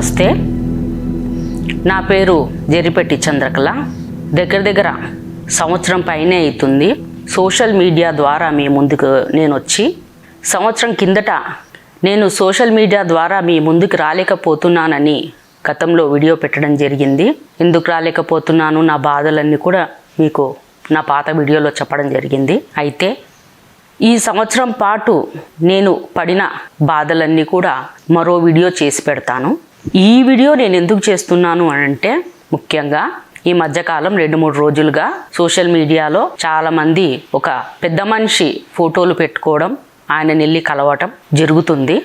నమస్తే. నా పేరు జరిపెట్టి చంద్రకళ. దగ్గర దగ్గర సంవత్సరం పైనే అవుతుంది. సోషల్ మీడియా ద్వారా మీ ముందుకు నేను వచ్చి సంవత్సరం కిందట నేను సోషల్ మీడియా ద్వారా మీ ముందుకు రాలేకపోతున్నానని గతంలో వీడియో పెట్టడం జరిగింది. ఎందుకు రాలేకపోతున్నాను? నా బాధలన్నీ కూడా మీకు నా పాత వీడియోలో చెప్పడం జరిగింది. అయితే ఈ సంవత్సరం పాటు నేను పడిన బాధలన్నీ కూడా మరో వీడియో చేసి పెడతాను. ఈ వీడియో నేను ఎందుకు చేస్తున్నాను అని అంటే ముఖ్యంగా ఈ మధ్యకాలం రెండు మూడు రోజులుగా సోషల్ మీడియాలో చాలామంది ఒక పెద్ద మనిషి ఫోటోలు పెట్టుకోవడం ఆయన వెళ్ళి కలవటం జరుగుతుంది.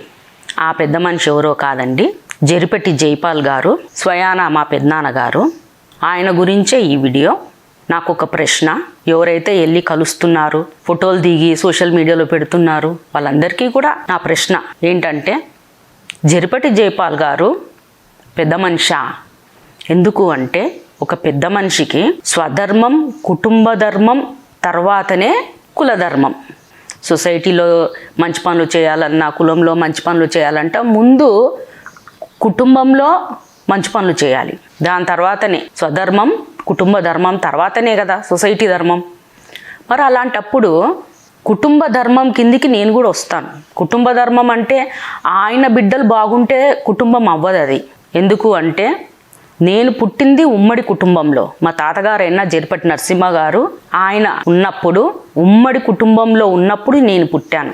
ఆ పెద్ద మనిషి ఎవరో కాదండి జరిపెట్టి జైపాల్ గారు స్వయాన మా పెద్దనాన్న గారు. ఆయన గురించే ఈ వీడియో. నాకు ఒక ప్రశ్న ఎవరైతే వెళ్ళి కలుస్తున్నారు ఫోటోలు దిగి సోషల్ మీడియాలో పెడుతున్నారు వాళ్ళందరికీ కూడా నా ప్రశ్న ఏంటంటే జరిపటి జైపాల్ గారు పెద్ద మనిషా? ఎందుకు అంటే ఒక పెద్ద మనిషికి స్వధర్మం కుటుంబ ధర్మం తర్వాతనే కులధర్మం. సొసైటీలో మంచి పనులు చేయాలన్నా కులంలో మంచి పనులు చేయాలంటే ముందు కుటుంబంలో మంచి పనులు చేయాలి. దాని తర్వాతనే స్వధర్మం కుటుంబ ధర్మం తర్వాతనే కదా సొసైటీ ధర్మం. మరి అలాంటప్పుడు కుటుంబ ధర్మం కిందికి నేను కూడా వస్తాను. కుటుంబ ధర్మం అంటే ఆయన బిడ్డలు బాగుంటే కుటుంబం అవ్వదు అది. ఎందుకు అంటే నేను పుట్టింది ఉమ్మడి కుటుంబంలో. మా తాతగారైన జరిపటి నరసింహ గారు ఆయన ఉన్నప్పుడు ఉమ్మడి కుటుంబంలో ఉన్నప్పుడు నేను పుట్టాను.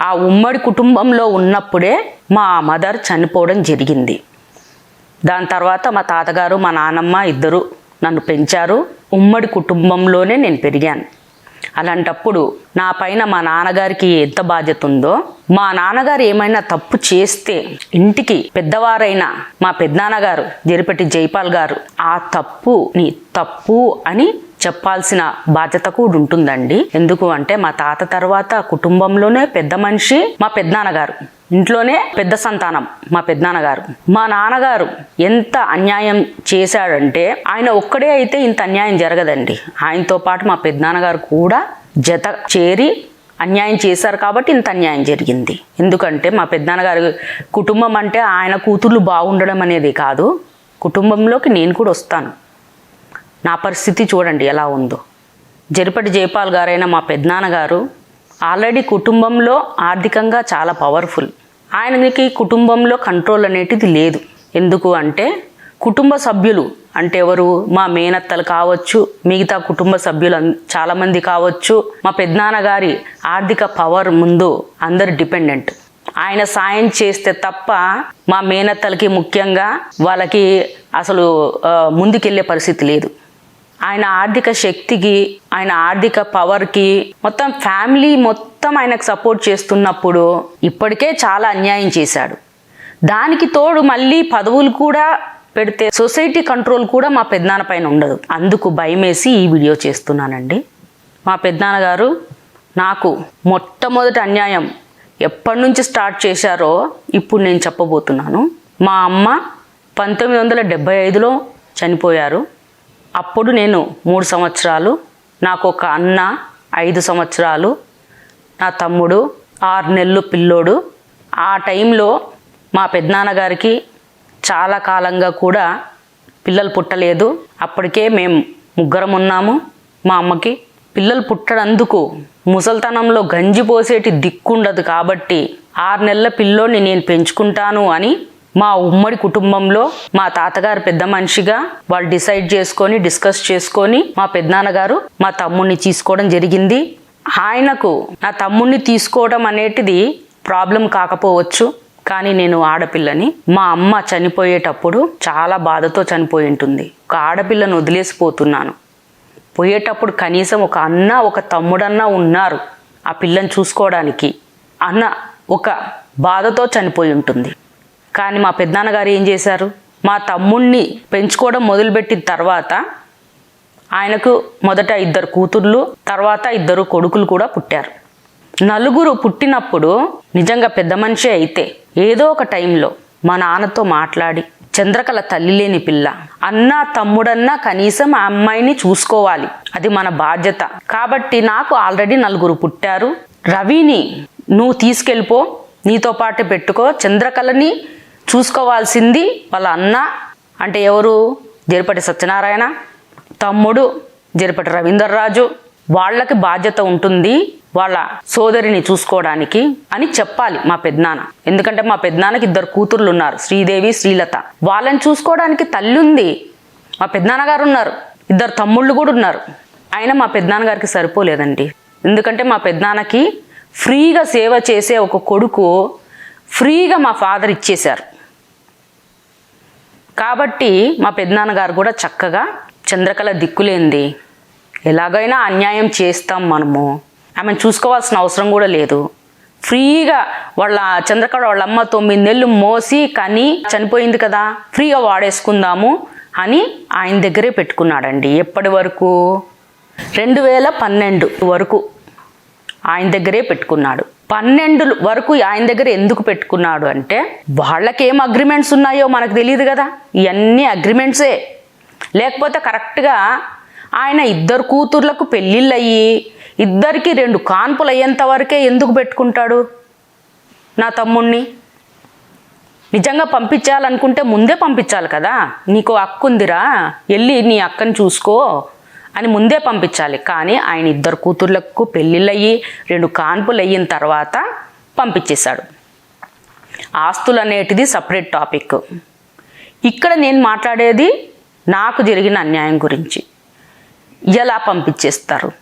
ఆ ఉమ్మడి కుటుంబంలో ఉన్నప్పుడే మా మదర్ చనిపోవడం జరిగింది. దాని తర్వాత మా తాతగారు మా నాన్నమ్మ ఇద్దరు నన్ను పెంచారు. ఉమ్మడి కుటుంబంలోనే నేను పెరిగాను. అలాంటప్పుడు నా పైన మా నాన్నగారికి ఎంత బాధ్యత ఉందో మా నాన్నగారు ఏమైనా తప్పు చేస్తే ఇంటికి పెద్దవారైన మా పెద్దనాన్నగారు జరిపెట్టి జైపాల్ గారు ఆ తప్పు నీ తప్పు అని చెప్పాల్సిన బాధ్యత కూడా ఉంటుందండి. ఎందుకు అంటే మా తాత తర్వాత కుటుంబంలోనే పెద్ద మనిషి మా పెద్దనాన్నగారు. ఇంట్లోనే పెద్ద సంతానం మా పెద్దనాన్నగారు. మా నాన్నగారు ఎంత అన్యాయం చేశాడంటే ఆయన ఒక్కడే అయితే ఇంత అన్యాయం జరగదండి. ఆయనతో పాటు మా పెద్దనాన్నగారు కూడా జత చేరి అన్యాయం చేశారు కాబట్టి ఇంత అన్యాయం జరిగింది. ఎందుకంటే మా పెద్దనాన్నగారి కుటుంబం అంటే ఆయన కూతుర్లు బాగుండడం అనేది కాదు. కుటుంబంలోకి నేను కూడా వస్తాను. నా పరిస్థితి చూడండి ఎలా ఉందో. జరిపటి జయపాల్ గారైన మా పెద్దనాన్నగారు ఆల్రెడీ కుటుంబంలో ఆర్థికంగా చాలా పవర్ఫుల్ ఆయనకి కుటుంబంలో కంట్రోల్ అనేటిది లేదు. ఎందుకు అంటే కుటుంబ సభ్యులు అంటే ఎవరు మా మేనత్తలు కావచ్చు మిగతా కుటుంబ సభ్యులు చాలామంది కావచ్చు మా పెద్దనాన్నగారి ఆర్థిక పవర్ ముందు అందరు డిపెండెంట్ ఆయన సాయం చేస్తే తప్ప మా మేనత్తలకి ముఖ్యంగా వాళ్ళకి అసలు ముందుకెళ్ళే ముందుకెళ్ళే పరిస్థితి లేదు. ఆయన ఆర్థిక శక్తికి ఆయన ఆర్థిక పవర్కి మొత్తం ఫ్యామిలీ మొత్తం ఆయనకు సపోర్ట్ చేస్తున్నప్పుడు ఇప్పటికే చాలా అన్యాయం చేశాడు. దానికి తోడు మళ్ళీ పదవులు కూడా పెడితే సొసైటీ కంట్రోల్ కూడా మా పెద్దనాన్న పైన ఉండదు. అందుకు భయమేసి ఈ వీడియో చేస్తున్నానండి. మా పెద్దనాన్నగారు నాకు మొట్టమొదటి అన్యాయం ఎప్పటి నుంచి స్టార్ట్ చేశారో ఇప్పుడు నేను చెప్పబోతున్నాను. మా అమ్మ పంతొమ్మిది వందల డెబ్బై ఐదులో చనిపోయారు. అప్పుడు నేను మూడు సంవత్సరాలు నాకు ఒక అన్న ఐదు సంవత్సరాలు నా తమ్ముడు ఆరు నెలలు పిల్లోడు. ఆ టైంలో మా పెద్దనాన్నగారికి చాలా కాలంగా కూడా పిల్లలు పుట్టలేదు. అప్పటికే మేము ముగ్గురం ఉన్నాము. మా అమ్మకి పిల్లలు పుట్టడందుకు ముసల్తనంలో గంజి పోసేటి దిక్కుండదు కాబట్టి ఆరు నెలల పిల్లోని నేను పెంచుకుంటాను అని మా ఉమ్మడి కుటుంబంలో మా తాతగారు పెద్ద మనిషిగా వాళ్ళు డిసైడ్ చేసుకొని డిస్కస్ చేసుకొని మా పెద్దనాన్నగారు మా తమ్ముడిని తీసుకోవడం జరిగింది. ఆయనకు నా తమ్ముడిని తీసుకోవడం అనేటిది ప్రాబ్లం కాకపోవచ్చు. కానీ నేను ఆడపిల్లని మా అమ్మ చనిపోయేటప్పుడు చాలా బాధతో చనిపోయి ఉంటుంది. ఒక ఆడపిల్లను వదిలేసిపోతున్నాను. పోయేటప్పుడు కనీసం ఒక అన్న ఒక తమ్ముడన్నా ఉన్నారు ఆ పిల్లని చూసుకోవడానికి అన్న ఒక బాధతో చనిపోయి ఉంటుంది. కానీ మా పెద్దనాన్నగారు ఏం చేశారు? మా తమ్ముణ్ణి పెంచుకోవడం మొదలుపెట్టిన తర్వాత ఆయనకు మొదట ఇద్దరు కూతుర్లు తర్వాత ఇద్దరు కొడుకులు కూడా పుట్టారు. నలుగురు పుట్టినప్పుడు నిజంగా పెద్ద మనిషి అయితే ఏదో ఒక టైంలో మా నాన్నతో మాట్లాడి చంద్రకళ తల్లి లేని పిల్ల అన్న తమ్ముడన్నా కనీసం ఆ అమ్మాయిని చూసుకోవాలి. అది మన బాధ్యత. కాబట్టి నాకు ఆల్రెడీ నలుగురు పుట్టారు. రవిని నువ్వు తీసుకెళ్ళిపో నీతో పాటు పెట్టుకో. చంద్రకళని చూసుకోవాల్సింది వాళ్ళ అన్న. అంటే ఎవరు? జరిపటి సత్యనారాయణ. తమ్ముడు జరిపటి రవీందర్రాజు వాళ్ళకి బాధ్యత ఉంటుంది వాళ్ళ సోదరిని చూసుకోవడానికి అని చెప్పాలి మా పెద్దనాన్న. ఎందుకంటే మా పెద్దనాన్నకి ఇద్దరు కూతుర్లు ఉన్నారు. శ్రీదేవి శ్రీలత. వాళ్ళని చూసుకోవడానికి తల్లి ఉంది. మా పెద్దనాన్న గారు ఉన్నారు. ఇద్దరు తమ్ముళ్ళు కూడా ఉన్నారు. అయినా మా పెద్దనాన్న గారికి సరిపోలేదండి. ఎందుకంటే మా పెద్దనాన్నకి ఫ్రీగా సేవ చేసే ఒక కొడుకు ఫ్రీగా మా ఫాదర్ ఇచ్చేశారు. కాబట్టి మా పెద్దనాన్నగారు కూడా చక్కగా చంద్రకళ దిక్కులేంది. ఎలాగైనా అన్యాయం చేస్తాం మనము. ఆమెను చూసుకోవాల్సిన అవసరం కూడా లేదు. ఫ్రీగా వాళ్ళ చంద్రకళ వాళ్ళ అమ్మ తొమ్మిది నెలలు మోసి కని చనిపోయింది కదా ఫ్రీగా వాడేసుకుందాము అని ఆయన దగ్గరే పెట్టుకున్నాడండి ఎప్పటి వరకు? రెండు వేల పన్నెండు వరకు. ఆయన దగ్గరే పెట్టుకున్నాడు. పన్నెండు వరకు ఆయన దగ్గర ఎందుకు పెట్టుకున్నాడు అంటే వాళ్ళకేం అగ్రిమెంట్స్ ఉన్నాయో మనకు తెలియదు కదా. ఇవన్నీ అగ్రిమెంట్సే లేకపోతే కరెక్ట్గా ఆయన ఇద్దరు కూతుర్లకు పెళ్ళిళ్ళు అయ్యి ఇద్దరికి రెండు కాన్పులు అయ్యేంత వరకే ఎందుకు పెట్టుకుంటాడు నా తమ్ముణ్ణి? నిజంగా పంపించాలనుకుంటే ముందే పంపించాలి కదా. నీకు అక్కు ఉందిరా వెళ్ళి నీ అక్కని చూసుకో. అని ముందే పంపించాలి. కానీ ఆయన ఇద్దరు కూతుర్లకు పెళ్ళిళ్ళయ్యి రెండు కాన్పులు అయిన తర్వాత పంపించేశాడు. ఆస్తులు అనేటిది సపరేట్ టాపిక్. ఇక్కడ నేను మాట్లాడేది నాకు జరిగిన అన్యాయం గురించి. ఎలా పంపించేస్తారు?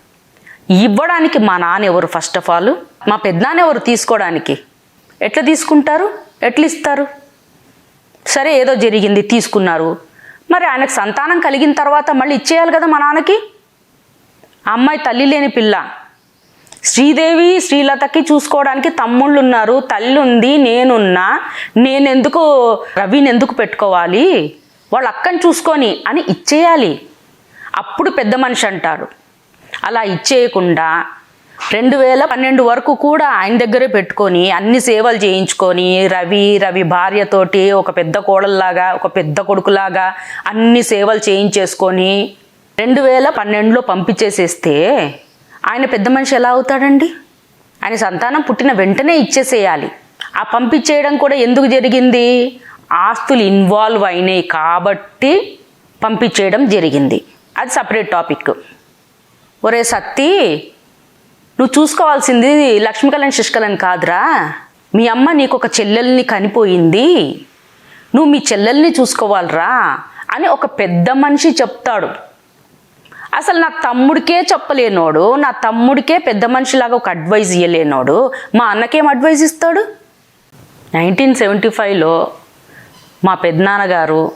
ఇవ్వడానికి మా నాన్న ఎవరు ఫస్ట్ ఆఫ్ ఆల్? మా పెద్దనాన్న ఎవరు తీసుకోవడానికి? ఎట్లా తీసుకుంటారు? ఎట్లా ఇస్తారు? సరే ఏదో జరిగింది తీసుకున్నారు. మరి ఆయనకు సంతానం కలిగిన తర్వాత మళ్ళీ ఇచ్చేయాలి కదా మా నాన్నకి? అమ్మాయి తల్లి లేని పిల్ల. శ్రీదేవి శ్రీలతకి చూసుకోవడానికి తమ్ముళ్ళు ఉన్నారు తల్లి ఉంది నేనున్నా. నేనెందుకు రవిని ఎందుకు పెట్టుకోవాలి? వాళ్ళ అక్కని చూసుకొని అని ఇచ్చేయాలి. అప్పుడు పెద్ద మనిషి అంటారు. అలా ఇచ్చేయకుండా రెండు వేల పన్నెండు వరకు కూడా ఆయన దగ్గరే పెట్టుకొని అన్ని సేవలు చేయించుకొని రవి రవి భార్యతోటి ఒక పెద్ద కోడల్లాగా ఒక పెద్ద కొడుకులాగా అన్ని సేవలు చేయించేసుకొని రెండు వేల పన్నెండులో పంపించేసేస్తే ఆయన పెద్ద మనిషి ఎలా అవుతాడండి? ఆయన సంతానం పుట్టిన వెంటనే ఇచ్చేసేయాలి. ఆ పంపించేయడం కూడా ఎందుకు జరిగింది? ఆస్తులు ఇన్వాల్వ్ అయినాయి కాబట్టి పంపించేయడం జరిగింది. అది సపరేట్ టాపిక్. ఒరే సత్తి నువ్వు చూసుకోవాల్సింది లక్ష్మీకళని శశికళని కాదురా. మీ అమ్మ నీకు ఒక చెల్లెల్ని కనిపోయింది. నువ్వు మీ చెల్లెల్ని చూసుకోవాలిరా అని ఒక పెద్ద మనిషి చెప్తాడు. అసలు నా తమ్ముడికే చెప్పలేనోడు నా తమ్ముడికే పెద్ద మనిషిలాగా ఒక అడ్వైజ్ ఇవ్వలేనోడు మా అన్నకేం అడ్వైజ్ ఇస్తాడు? నైన్టీన్ సెవెంటీ ఫైవ్లో మా పెద్దనాన్నగారు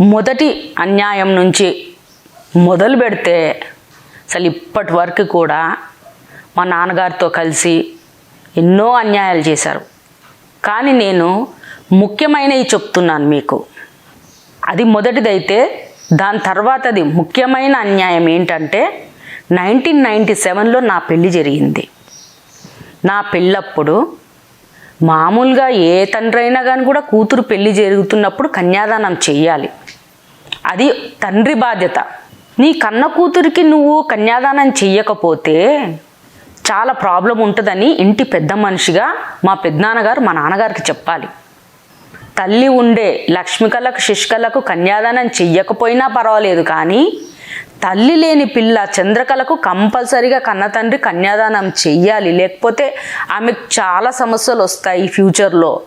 మొదటి అన్యాయం నుంచి మొదలు పెడితే అసలు ఇప్పటి వరకు కూడా మా నాన్నగారితో కలిసి ఎన్నో అన్యాయాలు చేశారు. కానీ నేను ముఖ్యమైనవి చెప్తున్నాను మీకు. అది మొదటిదైతే దాని తర్వాతది ముఖ్యమైన అన్యాయం ఏంటంటే నైన్టీన్ నైంటీ సెవెన్లో నా పెళ్ళి జరిగింది. నా పెళ్ళప్పుడు మామూలుగా ఏ తండ్రి అయినా కానీ కూడా కూతురు పెళ్ళి జరుగుతున్నప్పుడు కన్యాదానం చెయ్యాలి. అది తండ్రి బాధ్యత. నీ కన్న కూతురికి నువ్వు కన్యాదానం చెయ్యకపోతే చాలా ప్రాబ్లం ఉంటుందని ఇంటి పెద్ద మనిషిగా మా పెద్దనాన్నగారు మా నాన్నగారికి చెప్పాలి. తల్లి ఉండే లక్ష్మికలకు శిష్కలకు కన్యాదానం చెయ్యకపోయినా పర్వాలేదు కానీ తల్లి లేని పిల్ల చంద్రకళకు కంపల్సరిగా కన్న తండ్రి కన్యాదానం చెయ్యాలి. లేకపోతే ఆమెకు చాలా సమస్యలు వస్తాయి ఫ్యూచర్లో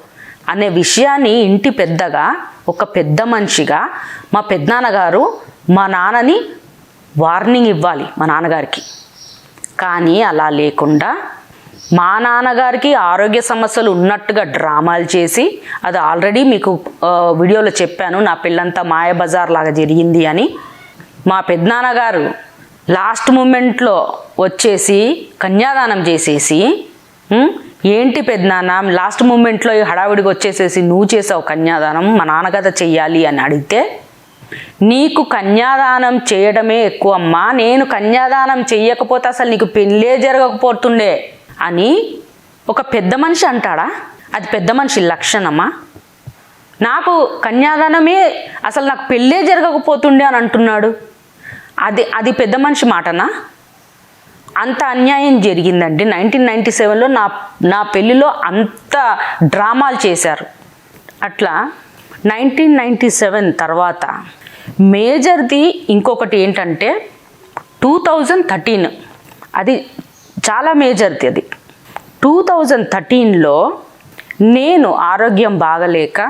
అనే విషయాన్ని ఇంటి పెద్దగా ఒక పెద్ద మనిషిగా మా పెద్దనాన్నగారు మా నాన్నని వార్నింగ్ ఇవ్వాలి మా నాన్నగారికి. కానీ అలా లేకుండా మా నాన్నగారికి ఆరోగ్య సమస్యలు ఉన్నట్టుగా డ్రామాలు చేసి అది ఆల్రెడీ మీకు వీడియోలో చెప్పాను నా పిల్లంతా మాయబజార్ లాగా జరిగింది అని మా పెద్దనాన్నగారు లాస్ట్ మూమెంట్లో వచ్చేసి కన్యాదానం చేసేసి ఏంటి పెద్దనాన్న లాస్ట్ మూమెంట్లో ఈ హడావిడికి వచ్చేసేసి నువ్వు చేసావు కన్యాదానం మా నాన్నగత చెయ్యాలి అని అడిగితే నీకు కన్యాదానం చేయడమే ఎక్కువ అమ్మా. నేను కన్యాదానం చెయ్యకపోతే అసలు నీకు పెళ్ళే జరగకపోతుండే అని ఒక పెద్ద మనిషి అంటాడా? అది పెద్ద మనిషి లక్షణమా? నాకు కన్యాదానమే అసలు నాకు పెళ్ళే జరగకపోతుండే అని అంటున్నాడు. అది అది పెద్ద మనిషి మాటనా? అంత అన్యాయం జరిగిందండి. నైన్టీన్ నైంటీ సెవెన్లో నా నా పెళ్ళిలో అంత డ్రామాలు చేశారు. అట్లా నైన్టీన్ నైంటీ సెవెన్ తర్వాత మేజర్ది ఇంకొకటి ఏంటంటే టూ థౌజండ్ థర్టీన్ అది చాలా మేజర్ది అది. టూ థౌజండ్ థర్టీన్లో నేను ఆరోగ్యం బాగలేక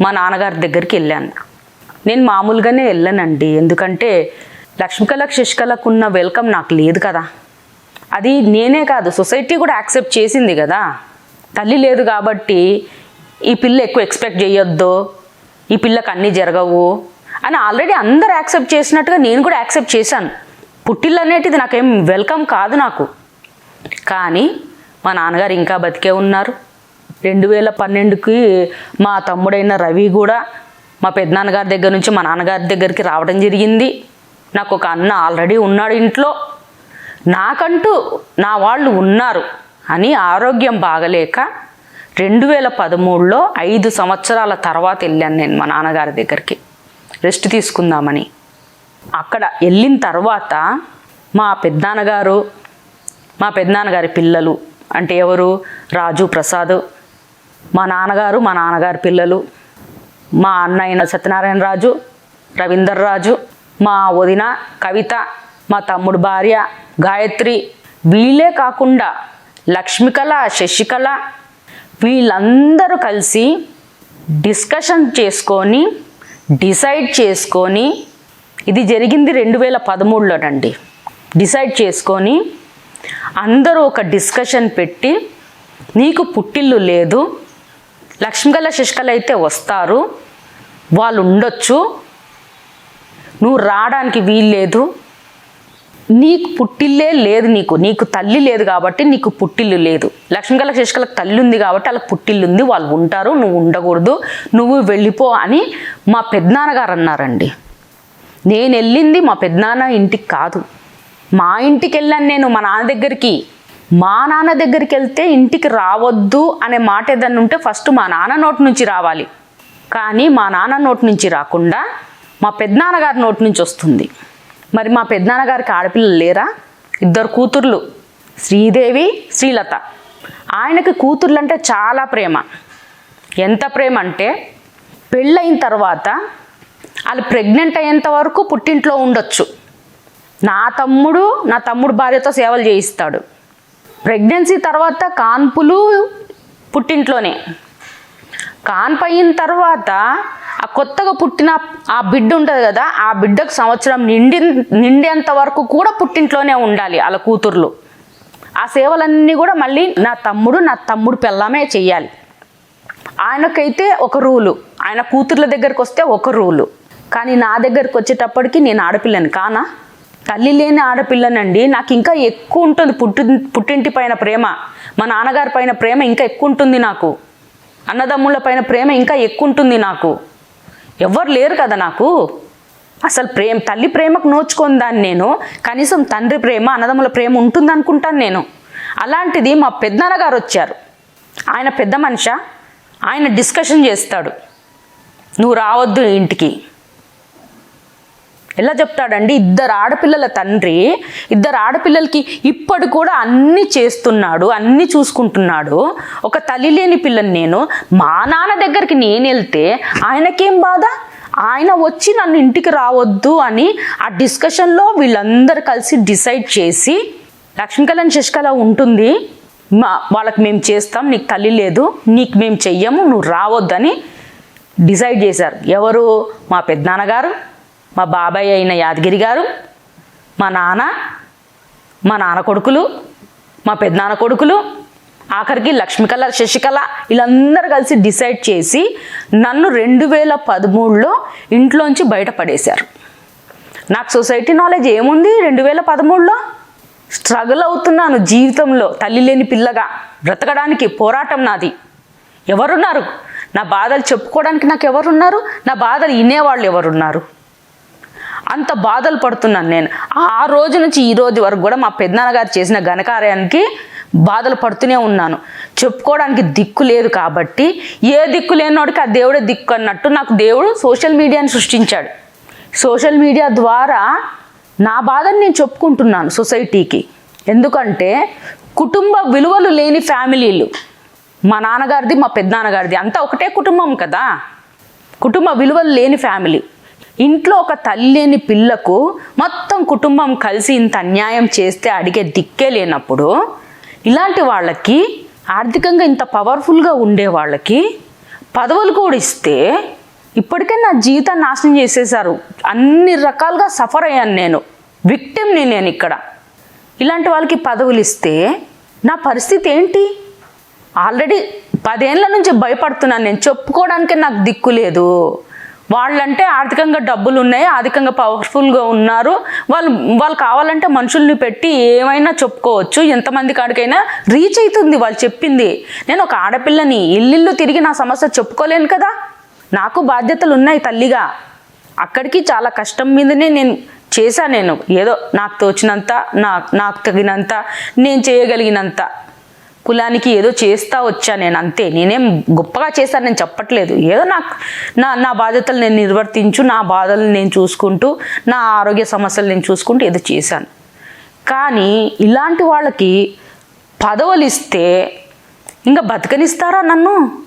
మా నాన్నగారి దగ్గరికి వెళ్ళాను. నేను మామూలుగానే వెళ్ళానండి. ఎందుకంటే లక్ష్మీకళకు శశికళకు ఉన్న వెల్కమ్ నాకు లేదు కదా. అది నేనే కాదు సొసైటీ కూడా యాక్సెప్ట్ చేసింది కదా. తల్లి లేదు కాబట్టి ఈ పిల్ల ఎక్కువ ఎక్స్పెక్ట్ చేయొద్దు. ఈ పిల్లకి అన్నీ జరగవు. అని ఆల్రెడీ అందరు యాక్సెప్ట్ చేసినట్టుగా నేను కూడా యాక్సెప్ట్ చేశాను. పుట్టిల్లు అనేటిది నాకేం వెల్కమ్ కాదు నాకు. కానీ మా నాన్నగారు ఇంకా బతికే ఉన్నారు. రెండు వేల పన్నెండుకి మా తమ్ముడైన రవి కూడా మా పెద్దనాన్నగారి దగ్గర నుంచి మా నాన్నగారి దగ్గరికి రావడం జరిగింది. నాకు ఒక అన్న ఆల్రెడీ ఉన్నాడు ఇంట్లో. నాకంటూ నా వాళ్ళు ఉన్నారు అని ఆరోగ్యం బాగలేక రెండు వేల పదమూడులో ఐదు సంవత్సరాల తర్వాత వెళ్ళాను నేను మా నాన్నగారి దగ్గరికి. రెస్ట్ తీసుకుందామని. అక్కడ వెళ్ళిన తర్వాత మా పెద్దనాన్నగారు మా పెద్దనాన్నగారి పిల్లలు అంటే ఎవరు? రాజు ప్రసాద్ మా నాన్నగారు మా నాన్నగారి పిల్లలు మా అన్నయ్య సత్యనారాయణ రాజు రవీందర్ రాజు మా వదిన కవిత మా తమ్ముడు భార్య గాయత్రి. వీళ్ళే కాకుండా లక్ష్మికళ శశికళ వీళ్ళందరూ కలిసి డిస్కషన్ చేసుకొని డిసైడ్ చేసుకొని ఇది జరిగింది రెండు వేల పదమూడులోనండి డిసైడ్ చేసుకొని అందరూ ఒక డిస్కషన్ పెట్టి నీకు పుట్టిల్లు లేదు లక్ష్మికళ శశికళ అయితే వస్తారు వాళ్ళు ఉండొచ్చు నువ్వు రావడానికి వీల్లేదు నీకు పుట్టిల్లే లేదు నీకు. నీకు తల్లి లేదు కాబట్టి నీకు పుట్టిల్లు లేదు. లక్ష్మీకళ శశికళకు తల్లి ఉంది కాబట్టి వాళ్ళకి పుట్టిల్లు ఉంది. వాళ్ళు ఉంటారు నువ్వు ఉండకూడదు. నువ్వు వెళ్ళిపో అని మా పెద్దనాన్నగారు అన్నారండి. నేను వెళ్ళింది మా పెద్దనాన్న ఇంటికి కాదు. మా ఇంటికి వెళ్ళాను నేను మా నాన్న దగ్గరికి. మా నాన్న దగ్గరికి వెళ్తే ఇంటికి రావద్దు అనే మాట ఏదన్నా ఉంటే ఫస్ట్ మా నాన్న నోటి నుంచి రావాలి. కానీ మా నాన్న నోటి నుంచి రాకుండా మా పెద్దనాన్నగారి నోటి నుంచి వస్తుంది. మరి మా పెద్దనాన్నగారికి ఆడపిల్లలు లేరా? ఇద్దరు కూతుర్లు శ్రీదేవి శ్రీలత. ఆయనకి కూతుర్లు అంటే చాలా ప్రేమ. ఎంత ప్రేమ అంటే పెళ్ళయిన తర్వాత వాళ్ళు ప్రెగ్నెంట్ అయ్యేంత వరకు పుట్టింట్లో ఉండొచ్చు. నా తమ్ముడు నా తమ్ముడు భార్యతో సేవలు చేయిస్తాడు. ప్రెగ్నెన్సీ తర్వాత కాన్పులు పుట్టింట్లోనే. కాన్పు అయిన తర్వాత ఆ కొత్తగా పుట్టిన ఆ బిడ్డ ఉంటుంది కదా ఆ బిడ్డకు సంవత్సరం నిండి నిండేంత వరకు కూడా పుట్టింట్లోనే ఉండాలి వాళ్ళ కూతుర్లు. ఆ సేవలన్నీ కూడా మళ్ళీ నా తమ్ముడు నా తమ్ముడు పెళ్ళమే చెయ్యాలి. ఆయనకైతే ఒక రూలు ఆయన కూతుర్ల దగ్గరకు వస్తే ఒక రూలు. కానీ నా దగ్గరకు వచ్చేటప్పటికి నేను ఆడపిల్లని కానా? తల్లి లేని ఆడపిల్లనండి నాకు ఇంకా ఎక్కువ ఉంటుంది పుట్టి పుట్టింటి పైన ప్రేమ. మా నాన్నగారి పైన ప్రేమ ఇంకా ఎక్కువ ఉంటుంది నాకు. అన్నదమ్ముల పైన ప్రేమ ఇంకా ఎక్కువ ఉంటుంది నాకు. ఎవ్వరు లేరు కదా నాకు. అసలు ప్రేమ తల్లి ప్రేమకు నోచుకొని దాన్ని నేను కనీసం తండ్రి ప్రేమ అన్నదమ్ముల ప్రేమ ఉంటుంది అనుకుంటాను నేను. అలాంటిది మా పెద్దనగారు వచ్చారు. ఆయన పెద్ద మనిష? ఆయన డిస్కషన్ చేస్తాడు. నువ్వు రావద్దు ఇంటికి. ఎలా చెప్తాడండి? ఇద్దరు ఆడపిల్లల తండ్రి ఇద్దరు ఆడపిల్లలకి ఇప్పటి కూడా అన్నీ చేస్తున్నాడు అన్నీ చూసుకుంటున్నాడు. ఒక తల్లి లేని పిల్లని నేను మా నాన్న దగ్గరికి నేను వెళ్తే ఆయనకేం బాధ? ఆయన వచ్చి నన్ను ఇంటికి రావద్దు అని ఆ డిస్కషన్లో వీళ్ళందరూ కలిసి డిసైడ్ చేసి లక్ష్మీకళ శశికళ ఉంటుంది. మా వాళ్ళకి మేము చేస్తాం నీకు తల్లి లేదు నీకు మేము చెయ్యము నువ్వు రావద్దని డిసైడ్ చేశారు. ఎవరు? మా పెద్దనాన్నగారు. మా బాబాయ్ అయిన యాదగిరి గారు మా నాన్న మా నాన్న కొడుకులు మా పెద్దనాన్న కొడుకులు ఆఖరికి లక్ష్మికళ శశికళ వీళ్ళందరూ కలిసి డిసైడ్ చేసి నన్ను రెండు వేల పదమూడులో ఇంట్లోంచి బయటపడేశారు. నాకు సొసైటీ నాలెడ్జ్ ఏముంది రెండు వేల పదమూడులో? స్ట్రగుల్ అవుతున్నాను జీవితంలో తల్లి లేని పిల్లగా బ్రతకడానికి పోరాటం నాది. ఎవరున్నారు? నా బాధలు చెప్పుకోవడానికి నాకు ఎవరున్నారు? నా బాధలు వినేవాళ్ళు ఎవరున్నారు? అంత బాధలు పడుతున్నాను నేను. ఆ రోజు నుంచి ఈ రోజు వరకు కూడా మా పెద్దనాన్నగారు చేసిన ఘనకార్యానికి బాధలు పడుతూనే ఉన్నాను. చెప్పుకోవడానికి దిక్కు లేదు కాబట్టి ఏ దిక్కు లేనివాడికి ఆ దేవుడే దిక్కు అన్నట్టు నాకు దేవుడు సోషల్ మీడియాని సృష్టించాడు. సోషల్ మీడియా ద్వారా నా బాధను నేను చెప్పుకుంటున్నాను సొసైటీకి. ఎందుకంటే కుటుంబ విలువలు లేని ఫ్యామిలీలు. మా నాన్నగారిది మా పెద్దనాన్నగారిది అంతా ఒకటే కుటుంబం కదా. కుటుంబ విలువలు లేని ఫ్యామిలీ. ఇంట్లో ఒక తల్లి లేని పిల్లకు మొత్తం కుటుంబం కలిసి ఇంత అన్యాయం చేస్తే అడిగే దిక్కే లేనప్పుడు ఇలాంటి వాళ్ళకి ఆర్థికంగా ఇంత పవర్ఫుల్గా ఉండే వాళ్ళకి పదవులు కూడా ఇస్తే ఇప్పటికే నా జీవితాన్ని నాశనం చేసేసారు అన్ని రకాలుగా సఫర్ అయ్యాను నేను. విక్టిమ్ని నేను ఇక్కడ. ఇలాంటి వాళ్ళకి పదవులు ఇస్తే నా పరిస్థితి ఏంటి? ఆల్రెడీ పదేళ్ళ నుంచి భయపడుతున్నాను. నేను చెప్పుకోవడానికి నాకు దిక్కు లేదు. వాళ్ళంటే ఆర్థికంగా డబ్బులు ఉన్నాయి ఆర్థికంగా పవర్ఫుల్గా ఉన్నారు. వాళ్ళు వాళ్ళు కావాలంటే మనుషుల్ని పెట్టి ఏమైనా చెప్పుకోవచ్చు. ఎంతమంది కాడికైనా రీచ్ అవుతుంది వాళ్ళు చెప్పింది. నేను ఒక ఆడపిల్లని ఇల్లు తిరిగి నా సమస్య చెప్పుకోలేను కదా? నాకు బాధ్యతలు ఉన్నాయి తల్లిగా. అక్కడికి చాలా కష్టం మీదనే నేను చేశా నేను. ఏదో నాకు తోచినంత నా నాకు తగినంత నేను చేయగలిగినంత. కులానికి ఏదో చేస్తా వచ్చా నేను అంతే. నేనేం గొప్పగా చేశాను నేను చెప్పట్లేదు. ఏదో నాకు నా నా బాధ్యతలు నేను నిర్వర్తించు నా బాధలు నేను చూసుకుంటూ నా ఆరోగ్య సమస్యలు నేను చూసుకుంటూ ఏదో చేశాను. కానీ ఇలాంటి వాళ్ళకి పదవులు ఇస్తే ఇంకా బతకనిస్తారా నన్ను?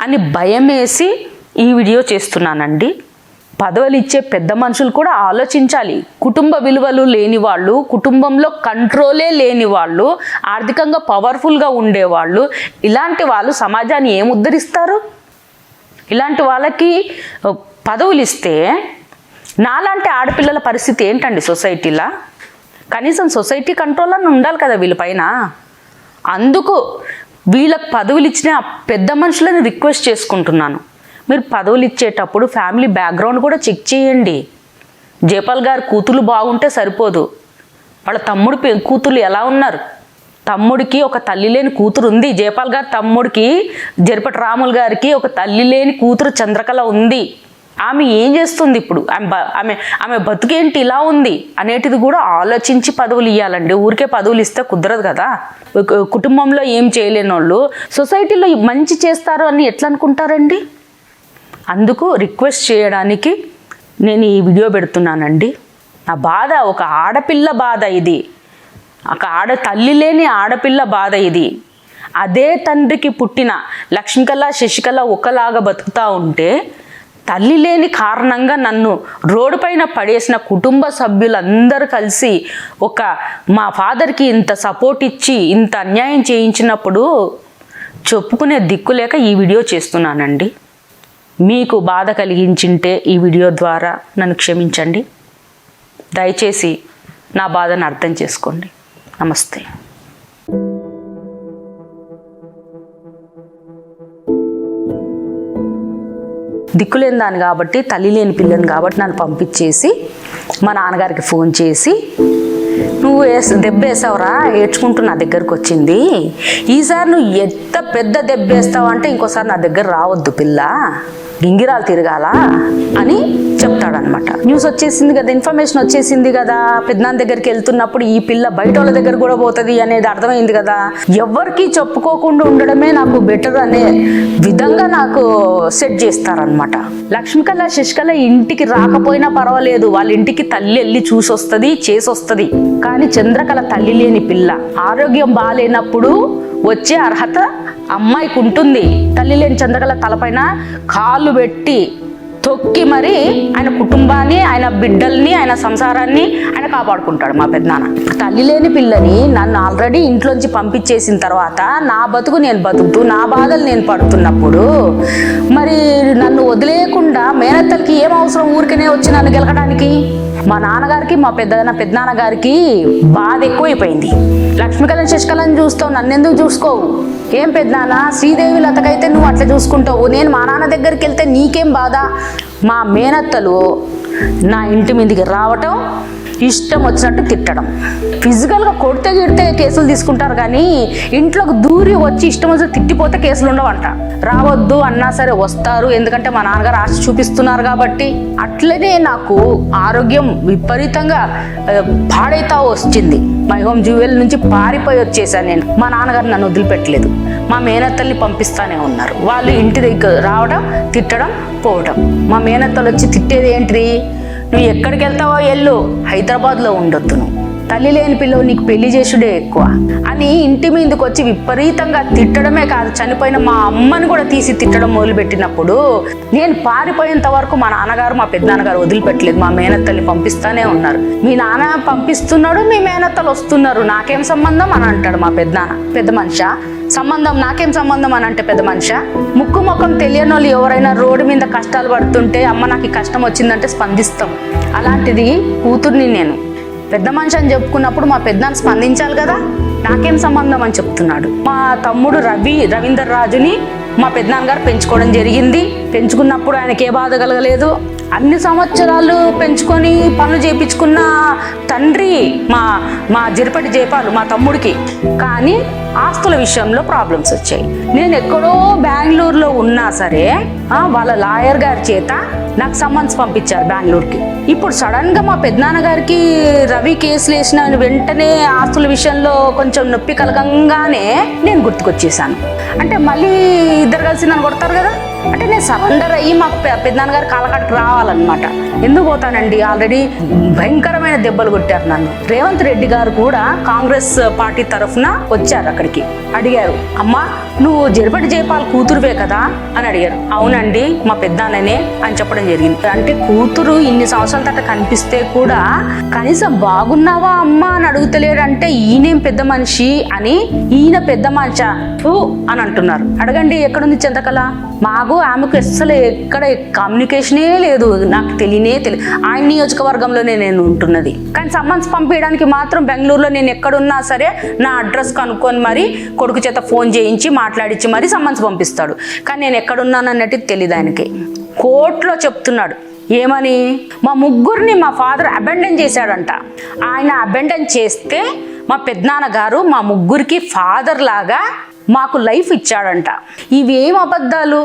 అని భయం వేసి ఈ వీడియో చేస్తున్నానండి. పదవులు ఇచ్చే పెద్ద మనుషులు కూడా ఆలోచించాలి. కుటుంబ విలువలు లేని వాళ్ళు కుటుంబంలో కంట్రోలే లేని వాళ్ళు ఆర్థికంగా పవర్ఫుల్గా ఉండేవాళ్ళు ఇలాంటి వాళ్ళు సమాజాన్ని ఏం ఉద్ధరిస్తారు? ఇలాంటి వాళ్ళకి పదవులు ఇస్తే నాలాంటి ఆడపిల్లల పరిస్థితి ఏంటండి సొసైటీలో? కనీసం సొసైటీ కంట్రోల్ అని ఉండాలి కదా వీళ్ళపైన అందుకు వీళ్ళకి పదవులు ఇచ్చిన పెద్ద మనుషులను రిక్వెస్ట్ చేసుకుంటున్నాను. మీరు పదవులు ఇచ్చేటప్పుడు ఫ్యామిలీ బ్యాక్గ్రౌండ్ కూడా చెక్ చేయండి. జయపాల్ గారు కూతురు బాగుంటే సరిపోదు. వాళ్ళ తమ్ముడు పె- కూతుర్లు ఎలా ఉన్నారు? తమ్ముడికి ఒక తల్లి లేని కూతురు ఉంది. జయపాల్ గారి తమ్ముడికి జరిపటి రాములు గారికి ఒక తల్లి లేని కూతురు చంద్రకళ ఉంది. ఆమె ఏం చేస్తుంది ఇప్పుడు? ఆమె బ- ఆమె ఆమె బతుకేంటి ఇలా ఉంది? అనేటిది కూడా ఆలోచించి పదవులు ఇవ్వాలండి ఊరికే పదవులు ఇస్తే కుదరదు కదా. ఒక కుటుంబంలో ఏం చేయలేని వాళ్ళు సొసైటీలో మంచి చేస్తారు అని ఎట్లా అనుకుంటారండి? అందుకు రిక్వెస్ట్ చేయడానికి నేను ఈ వీడియో పెడుతున్నానండి. నా బాధ ఒక ఆడపిల్ల బాధ ఇది. ఒక ఆడ తల్లి లేని ఆడపిల్ల బాధ ఇది. అదే తండ్రికి పుట్టిన లక్ష్మికళ శశికళ ఒకలాగా బతుకుతూ ఉంటే తల్లి లేని కారణంగా నన్ను రోడ్డు పైన పడేసిన కుటుంబ సభ్యులందరూ కలిసి ఒక మా ఫాదర్కి ఇంత సపోర్ట్ ఇచ్చి ఇంత అన్యాయం చేయించినప్పుడు చెప్పుకునే దిక్కు లేక ఈ వీడియో చేస్తున్నానండి. మీకు బాధ కలిగించింటే ఈ వీడియో ద్వారా నన్ను క్షమించండి. దయచేసి నా బాధను అర్థం చేసుకోండి. నమస్తే. దిక్కులేని దాన్ని కాబట్టి తల్లి లేని పిల్లని కాబట్టి నన్ను పంపించేసి మా నాన్నగారికి ఫోన్ చేసి నువ్వు వేసి దెబ్బ వేసావురా ఏడ్చుకుంటూ నా దగ్గరకు వచ్చింది. ఈసారి నువ్వు ఎంత పెద్ద దెబ్బ వేస్తావు అంటే ఇంకోసారి నా దగ్గర రావద్దు పిల్ల. గింగిరాలు తిరగాల అని చెప్తాడనమాట న్యూస్ వచ్చేసింది కదా ఇన్ఫర్మేషన్ వచ్చేసింది కదా. పెద్దనాన్న దగ్గరికి వెళ్తున్నప్పుడు ఈ పిల్ల బయట వాళ్ళ దగ్గర కూడా పోతుంది అనేది అర్థమైంది కదా. ఎవరికి చెప్పుకోకుండా ఉండడమే నాకు బెటర్ అనే విధంగా నాకు సెట్ చేస్తారనమాట లక్ష్మికళ శశికళ ఇంటికి రాకపోయినా పర్వాలేదు. వాళ్ళ ఇంటికి తల్లి వెళ్ళి చూసి వస్తుంది చేసి వస్తుంది కానీ చంద్రకళ తల్లి లేని పిల్ల. ఆరోగ్యం బాగాలేనప్పుడు వచ్చే అర్హత అమ్మాయికి ఉంటుంది. తల్లి లేని చంద్రకళ తలపైన కాళ్ళు పెట్టి తొక్కి మరి ఆయన కుటుంబాన్ని ఆయన బిడ్డల్ని ఆయన సంసారాన్ని ఆయన కాపాడుకుంటాడు మా పెద్దనాన్న. తల్లి లేని పిల్లని నన్ను ఆల్రెడీ ఇంట్లోంచి పంపించేసిన తర్వాత నా బతుకు నేను బతుకుతూ నా బాధలు నేను పడుతున్నప్పుడు మరి నన్ను వదిలేయకుండా మేనత్తలకి ఏం అవసరం ఊరికనే వచ్చి నన్ను గెలకడానికి? మా నాన్నగారికి మా పెద్ద పెద్దనాన్న గారికి బాధ ఎక్కువైపోయింది. లక్ష్మీకళని శశికళని చూస్తావు నన్ను ఎందుకు చూసుకోవు? ఏం పెద్దనాన్న శ్రీదేవి లతకైతే నువ్వు అట్లా చూసుకుంటావు. నేను మా నాన్న దగ్గరికి వెళ్తే నీకేం బాధ? మా మేనత్తలు నా ఇంటి మీదకి రావటం ఇష్టం వచ్చినట్టు తిట్టడం. ఫిజికల్గా కొడితే గిడితే కేసులు తీసుకుంటారు కానీ ఇంట్లోకి దూరి వచ్చి ఇష్టం వచ్చి తిట్టిపోతే కేసులు ఉండవంట. రావద్దు అన్నా సరే వస్తారు ఎందుకంటే మా నాన్నగారు ఆశ చూపిస్తున్నారు కాబట్టి. అట్లనే నాకు ఆరోగ్యం విపరీతంగా పాడైతా వచ్చింది. మై హోమ్ జ్యువెల్ నుంచి పారిపోయి వచ్చేసాను నేను. మా నాన్నగారు నన్ను వదిలిపెట్టలేదు. మా మేనత్తల్ని పంపిస్తానే ఉన్నారు. వాళ్ళు ఇంటి దగ్గర రావడం తిట్టడం పోవడం. మా మేనత్తలు వచ్చి తిట్టేది ఏంటిది? నువ్వు ఎక్కడికి వెళ్తావో వెళ్ళు హైదరాబాద్లో ఉండొద్దు నువ్వు. తల్లి లేని పిల్లలు నీకు పెళ్ళి చేసుడే ఎక్కువ. అని ఇంటి మీదకి వచ్చి విపరీతంగా తిట్టడమే కాదు చనిపోయిన మా అమ్మని కూడా తీసి తిట్టడం మొదలుపెట్టినప్పుడు నేను పారిపోయేంత వరకు మా నాన్నగారు మా పెద్దనాన్నగారు వదిలిపెట్టలేదు. మా మేనత్తల్ని పంపిస్తానే ఉన్నారు. మీ నాన్న పంపిస్తున్నాడు మీ మేనత్తలు వస్తున్నారు. నాకేం సంబంధం అని అంటాడు మా పెద్దనాన్న. పెద్ద మనిష? సంబంధం నాకేం సంబంధం అని అంటే పెద్ద మనిష? ముక్కు ముఖం తెలియని వాళ్ళు ఎవరైనా రోడ్డు మీద కష్టాలు పడుతుంటే అమ్మ నాకు ఈ కష్టం వచ్చిందంటే స్పందిస్తాం. అలాంటిది కూతుర్ని నేను పెద్ద మనిషి అని చెప్పుకున్నప్పుడు మా పెద్దనాన్న స్పందించాలి కదా? నాకేం సంబంధం అని చెప్తున్నాడు. మా తమ్ముడు రవి రవీందర్ రాజుని మా పెద్దనాన్నగారు పెంచుకోవడం జరిగింది. పెంచుకున్నప్పుడు ఆయనకి ఏ బాధ కలగలేదు. అన్ని సంవత్సరాలు పెంచుకొని పనులు చేయించుకున్న తండ్రి మా మా జిరపటి జయపాలు మా తమ్ముడికి. కానీ ఆస్తుల విషయంలో ప్రాబ్లమ్స్ వచ్చాయి. నేను ఎక్కడో బెంగళూరులో ఉన్నా సరే వాళ్ళ లాయర్ గారి చేత నాకు సమ్మన్స్ పంపించారు బెంగళూరుకి. ఇప్పుడు సడన్గా మా పెద్దనాన్నగారికి రవి కేసులు వేసిన వెంటనే ఆస్తుల విషయంలో కొంచెం నొప్పి కలగంగానే నేను గుర్తుకొచ్చేసాను. అంటే మళ్ళీ ఇద్దరు కలిసి నన్ను కొడతారు కదా? అంటే నేను సరెండర్ అయ్యి మా పెద్దనాన్నగారు పెద్దనాన్న కాలకట్టుకు రావాలన్నమాట. ఎందుకు పోతానండి? ఆల్రెడీ భయంకరమైన దెబ్బలు కొట్టారు నన్ను. రేవంత్ రెడ్డి గారు కూడా కాంగ్రెస్ పార్టీ తరఫున వచ్చారు అక్కడికి. అడిగారు అమ్మా నువ్వు జరపటి జయపాల్ కూతురువే కదా? అని అడిగారు. అవునండి మా పెద్దాననే అని చెప్పడం జరిగింది. అంటే కూతురు ఇన్ని సంవత్సరాల తర్వాత కనిపిస్తే కూడా కనీసం బాగున్నావా అమ్మా? అని అడుగుతలేడంటే ఈయనేం పెద్ద మనిషి అని ఈయన పెద్ద మనిషి? అని అంటున్నారు. అడగండి ఎక్కడుంది చంద్రకళ మాకు ఆమెకు అస్సలు ఎక్కడ కమ్యూనికేషనే లేదు. నాకు తెలియనే తెలియదు ఆయన నియోజకవర్గంలోనే నేను ఉంటున్నది. కానీ సమ్మన్స్ పంపించడానికి మాత్రం బెంగళూరులో నేను ఎక్కడున్నా సరే నా అడ్రస్ కనుక్కొని మరి కొడుకు చేత ఫోన్ చేయించి మాట్లాడించి మరి సమ్మన్స్ పంపిస్తాడు. కానీ నేను ఎక్కడున్నానన్నట్టు తెలియదు ఆయనకి. కోర్టులో చెప్తున్నాడు. ఏమని? మా ముగ్గురిని మా ఫాదర్ అబెండన్ చేశాడంట. ఆయన అబెండన్ చేస్తే మా పెద్దనాన్న గారు మా ముగ్గురికి ఫాదర్ లాగా మాకు లైఫ్ ఇచ్చాడంట. ఇవేం అబద్ధాలు?